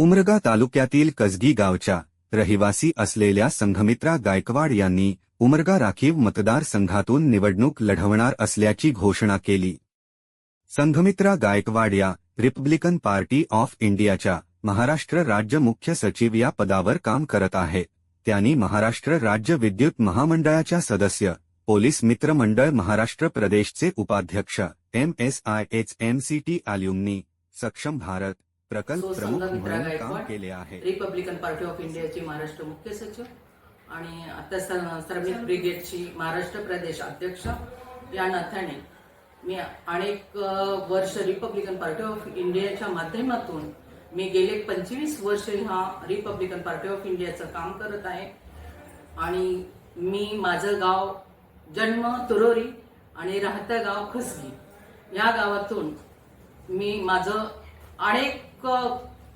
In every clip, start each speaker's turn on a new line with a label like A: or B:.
A: उमरगा तालुक्यातील कसगी गावच्या रहिवासी असलेल्या संघमित्रा गायकवाड यांनी उमरगा राखीव मतदारसंघातून निवडणूक लढवणार असल्याची घोषणा केली. संघमित्रा गायकवाड या रिपब्लिकन पार्टी ऑफ इंडियाच्या महाराष्ट्र राज्य मुख्य सचिव या पदावर काम करत आहे. त्यांनी महाराष्ट्र राज्य विद्युत महामंडळाच्या सदस्य पोलीस मित्रमंडळ महाराष्ट्र प्रदेशचे उपाध्यक्ष M S I H M C T alumni सक्षम भारत प्रकल्प प्रमुख म्हणून काम केले आहे.
B: रिपब्लिकन पार्टी ऑफ इंडियाची महाराष्ट्र मुख्य सचिव आणि आता श्रमिक ब्रिगेडची महाराष्ट्र प्रदेश अध्यक्ष या नात्याने मी अनेक वर्ष रिपब्लिकन पार्टी ऑफ इंडियाच्या माध्यमातून मी गेले पंचवीस वर्ष ह्या रिपब्लिकन पार्टी ऑफ इंडियाचं काम करत आहे. आणि मी माझं गाव जन्म तुरोरी आणि राहतं गाव खसगी. या गावातून मी माझं अनेक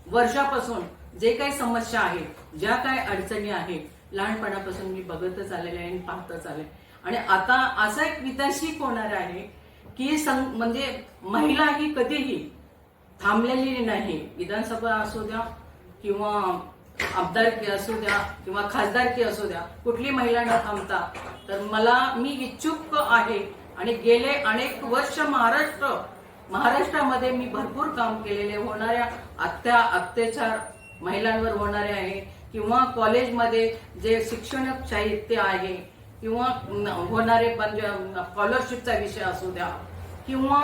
B: वर्षापासून जे काही समस्या आहेत ज्या काही अडचणी आहेत लहानपणापासून मी बघतच आलेले आहे आणि पाहतच आले आणि आता असा एक विधाशिक होणार आहे की म्हणजे महिला ही कधीही थांबलेली नाही. विधानसभा असू द्या किंवा आमदारकी असू द्या किंवा खासदारकी असू द्या कुठली महिला न थांबता तर मला मी इच्छुक आहे आणि गेले अनेक वर्ष महाराष्ट्र महाराष्ट्रामध्ये मी भरपूर काम केलेले होणाऱ्या अत्या अत्याचार महिलांवर होणारे आहे किंवा कॉलेजमध्ये जे शिक्षण साहित्य आहे किंवा होणारे स्कॉलरशिपचा विषय असू द्या किंवा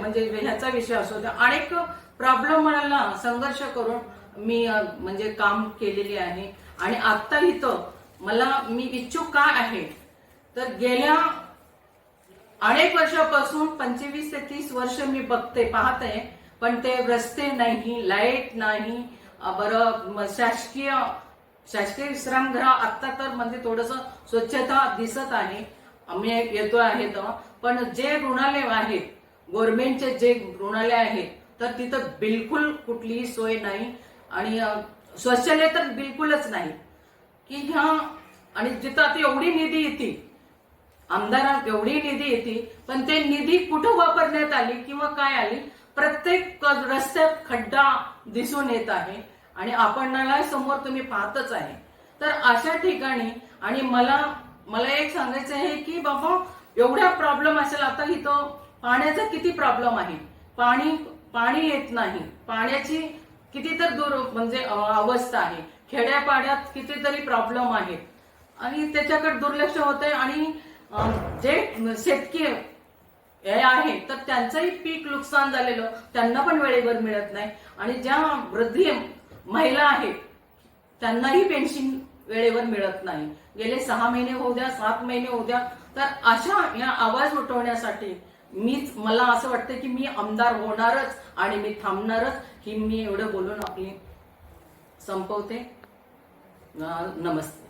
B: म्हणजे ह्याचा विषय असू द्या अनेक प्रॉब्लेम मला संघर्ष करून मी म्हणजे काम केलेले आहे. आणि आत्ता इथं मला मी इच्छुक काय आहे? तर गेल्या अनेक वर्षापासून पंचवीस ते तीस वर्ष मी बघते पाहते पण ते रस्ते नाही लाइट नाही. बरं शासकीय शासकीय विश्रामगृह आता तर म्हणजे थोडस स्वच्छता दिसत आहे. आम्ही येतो आहे तर. पण जे रुग्णालय आहेत गव्हर्नमेंटचे जे रुग्णालय आहेत तर तिथं बिलकुल कुठलीही सोय नाही. आणि अ, शौचालय तर बिलकुलच नाही. की ह्या आणि जिथं आता एवढी निधी येते आमदारांना एवढी निधी येते पण ते निधी कुठं वापरण्यात आली किंवा काय आली प्रत्येक रस्त्यात खड्डा दिसून येत आहे आणि आपण समोर तुम्ही पाहतच आहे. तर अशा ठिकाणी आणि मला मला एक सांगायचं आहे की बाबा एवढा प्रॉब्लेम असेल आता इथं पाण्याचा किती प्रॉब्लेम आहे? पाणी पाणी येत नाही. पाण्याची किती तर दूर म्हणजे अवस्था आहे. खेड्यापाड्यात कितीतरी प्रॉब्लेम आहेत. आणि त्याच्याकडे दुर्लक्ष होतंय आणि जे शेतकी हे आहे तर त्यांचंही पीक नुकसान झालेलं त्यांना पण वेळेवर मिळत नाही. आणि ज्या वृद्धी महिला आहेत त्यांनाही पेन्शन वेळेवर मिळत नाही. गेले सहा महिने होऊ द्या सात महिने होऊ द्या तर अशा या आवाज उठवण्यासाठी मीच मला असं वाटतं की मी आमदार होणारच आणि मी थांबणारच ही मी एवढं बोलून आपली संपवते. नमस्ते.